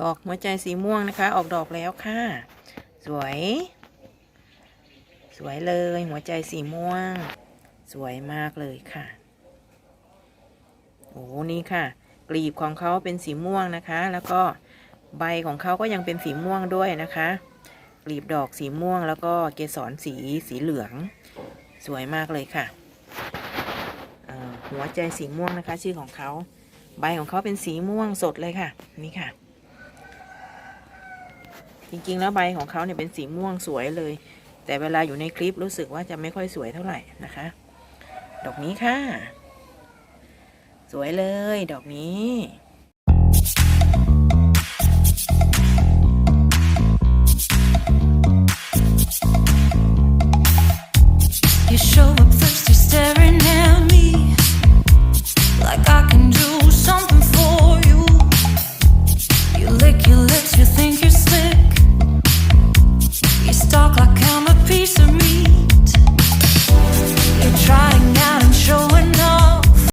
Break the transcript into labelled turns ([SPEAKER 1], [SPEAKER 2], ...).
[SPEAKER 1] ดอกหัวใจสีม่วงนะคะ ออกดอกแล้วค่ะ สวย สวยเลยหัวใจสีม่วง สวยมากเลยค่ะโอ้นี่ค่ะ กลีบของเขาเป็นสีม่วงนะคะ แล้วก็ใบของเขาก็ยังเป็นสีม่วงด้วยนะคะ กลีบดอกสีม่วงแล้วก็เกสรสีสีเหลือง สวยมากเลยค่ะหัวใจสีม่วงนะคะ ชื่อของเขา ใบของเขาเป็นสีม่วงสดเลยค่ะ นี่ค่ะ จริงๆ แล้วใบของเขาเนี่ยเป็นสีม่วงสวยเลย แต่เวลาอยู่ในคลิปรู้สึกว่าจะไม่ค่อยสวยเท่าไหร่นะคะ ดอกนี้ค่ะ สวยเลยดอกนี้
[SPEAKER 2] You show up first, you're staring at me like I can do talk like